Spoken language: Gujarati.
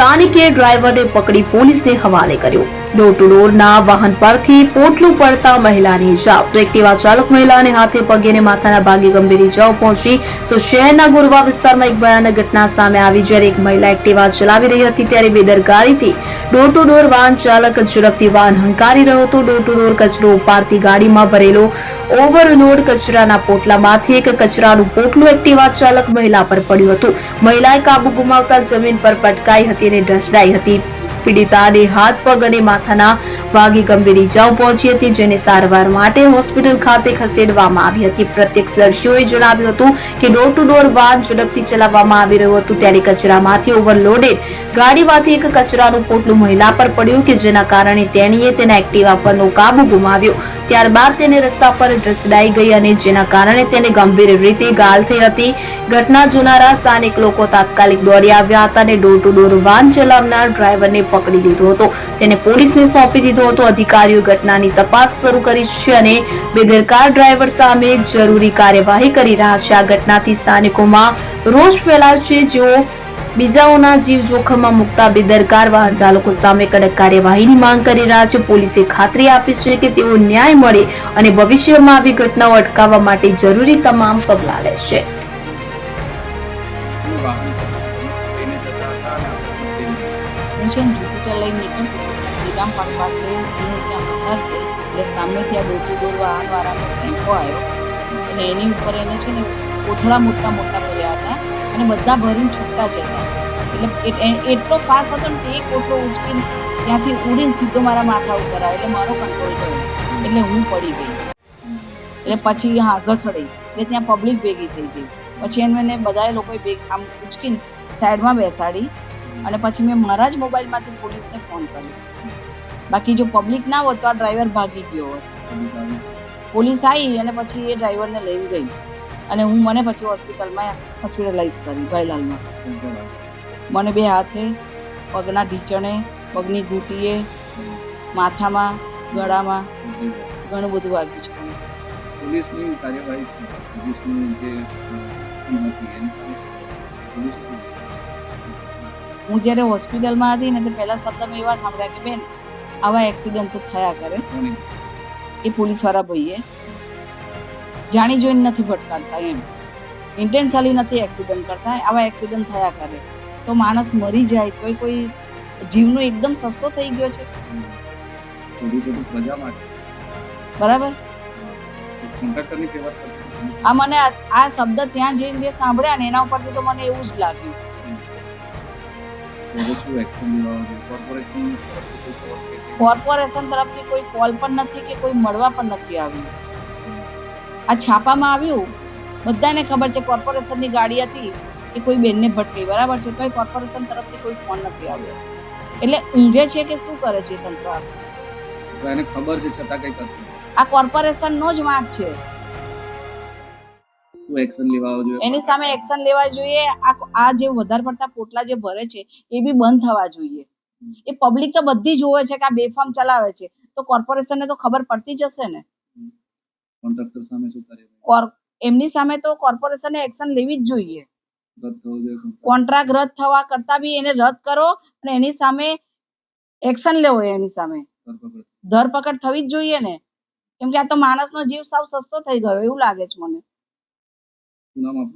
સ્થાનિકે ડ્રાઈવરને પકડી પોલીસને હવાલે કર્યો. ડોર ટુ ડોરના વાહન પરથી પોટલું પડતા મહિલાની ઇજાઓ તો એક્ટિવા ચાલક મહિલાને હાથે પગે અને માથાના ભાગે ગંભીર ઇજાઓ પહોંચી તો શહેરના ગોરવા વિસ્તારમાં એક ભયાનક ઘટના સામે આવી જ્યારે એક મહિલા એક્ટિવા ચલાવી રહી હતી ત્યારે બેદરકારીથી ડોર ટુ ડોર વાહન ચાલક ઝડપથી વાહન હંકારી રહ્યો હતો. ડોર ટુ ડોર કચરો ઉપાડતી ગાડીમાં ભરેલો ઓવરલોડ કચરાના પોટલામાંથી એક કચરાનું પોટલું એક્ટિવા ચાલક મહિલા પર પડ્યું હતું. મહિલાએ કાબુ ગુમાવતા જમીન પર પટકાઈ હતી અને ઢસડાઈ હતી. પીડિતાને હાથ પગ અને માથાના વાગી ગંભીર ઇજાઓ પહોંચી હતી, જેને સારવાર માટે હોસ્પિટલ ખાતે ખસેડવામાં આવી હતી. પ્રત્યક્ષદર્શીઓએ જણાવ્યું હતું કે ડોર ટુ ડોર વાહન ઝડપથી ચલાવવામાં આવી રહ્યું હતું, ત્યારે કચરામાંથી ઓવરલોડેડ ગાડીમાંથી એક કચરાનું પોટલું મહિલા પર પડ્યું કે જેના કારણે તેણીએ તેના એક્ટિવા પરનો કાબુ ગુમાવ્યો. ત્યારબાદ તેને રસ્તા પર ઢસડાઈ ગઈ અને જેના કારણે તેને ગંભીર રીતે ગાલ થઈ હતી. ઘટના જોનારા સ્થાનિક લોકો તાત્કાલિક દોડી આવ્યા હતા અને ડોર ટુ ડોર વાહન ચલાવનાર ડ્રાઈવરને પકડી લીધો હતો. તેને પોલીસને સોંપી દીધો હતો. અધિકારીઓ ઘટનાની તપાસ શરૂ કરી છે અને બેદરકાર ડ્રાઈવર સામે જરૂરી કાર્યવાહી કરી રહ્યા છે. આ ઘટનાથી સ્થાનિકોમાં રોષ ફેલાયો છે. જેઓ બીજાઓના જીવ જોખમમાં મુકતા બેદરકાર વાહન ચાલકો સામે કડક કાર્યવાહીની માંગ કરી રહ્યા છે. પોલીસે ખાતરી આપી છે કે તેઓ ન્યાય મળે અને ભવિષ્યમાં આવી ઘટનાઓ અટકાવવા માટે જરૂરી તમામ પગલાં લેશે. હું વાહન લઈને જતા હતા અને આપણે જઈને હું છે ને જુપિટર લઈને નીકળતી હતી પાક પાસે ત્યાં એટલે સામેથી આ ડોર દોરવા વાહનવાળાનો ટેમ્પો આવ્યો. અને એની ઉપર એને છે ને કોથળા મોટા મોટા ભર્યા હતા અને બધા ભરીને છૂટતા જતા એટલે એટલો ફાસ્ટ હતો ને કે એ કોઠો ઉચકીને ત્યાંથી ઉડીને સીધો મારા માથા ઉપર આવ્યો. એટલે મારો કંટ્રોલ ગયો. એટલે હું પડી ગઈ. એટલે પછી હા, ઘસડી. એટલે ત્યાં પબ્લિક ભેગી થઈ ગઈ. પછી એને મને બધાએ લોકોએ ભેગ આમ ઉચકીને સાઈડમાં બેસાડી. અને પછી મેં મારા જ મોબાઈલમાંથી પોલીસને ફોન કર્યો. બાકી જો પબ્લિક ના હોત તો આ ડ્રાઈવર ભાગી ગયો હોત પોલીસ આવી અને પછી એ ડ્રાઈવરને લઈ ગઈ. અને હું મને પછી હોસ્પિટલમાં હોસ્પિટલાઇઝ કરી ભાઈલાલમાં. મને બે હાથે પગના ઢીચણે પગની ઘૂંટીએ માથામાં ગળામાં ઘણું બધું વાગ્યું છે પોલીસની કાર્યવાહી પોલીસની જે? હું જ્યારે હોસ્પિટલમાં હતી ને તો પહેલા શબ્દ મેં એવા સાંભળ્યા કે બેન આવા એક્સિડન્ટ તો થયા કરે. એ પોલીસવાળા ભાઈએ જાણી જોઈને નથી ભટકાડતા એમ. ઇન્ટેન્શનલી નથી એક્સિડન્ટ કરતા આવા એક્સિડન્ટ થયા કરે. તો માણસ મરી જાય કોઈ કોઈ જીવનો એકદમ સસ્તો થઈ ગયો છે. બરાબર. આ મને આ આ શબ્દ ત્યાં જઈને જે સાંભળ્યા ને એના ઉપરથી તો મને એવું જ લાગ્યું. કોર્પોરેશન તરફથી કોઈ કોલ પણ નથી કે કોઈ મળવા પણ નથી આવ્યું. આ છાપામાં આવ્યું? બધાને ખબર છે કોર્પોરેશનની ગાડી હતી કે કોઈ બેનને ભટકી બરાબર છે તોય કોર્પોરેશન તરફથી કોઈ ફોન નથી આવ્યો. એટલે ઊંઘે છે કે શું કરે છે તંત્ર? એને ખબર છે છતાં કઈ કરતું. આ કોર્પોરેશનનો જ વાંક છે. એક્શન લેવા જોઈએ? એની સામે એક્શન લેવા જોઈએ. આ આ જે વધારે પડતા પોટલા જે ભરે છે એ બી બંધ થવા જોઈએ. એ પબ્લિક તો બધી જોવે છે કે આ બેફામ ચલાવે છે. તો કોર્પોરેશનને તો ખબર પડતી જ હશે ને? કોન્ટ્રાક્ટર સામે શું કરે એમની સામે તો કોર્પોરેશને એક્શન લેવી જ જોઈએ. કોન્ટ્રાક્ટ રદ થવા કરતા બી એને રદ કરો અને એની સામે એક્શન લેવો એની સામે. ધરપકડ. થવી જ જોઈએ ને. કેમ કે આ તો માણસનો જીવ સાવ સસ્તો થઈ ગયો એવું લાગે છે મને.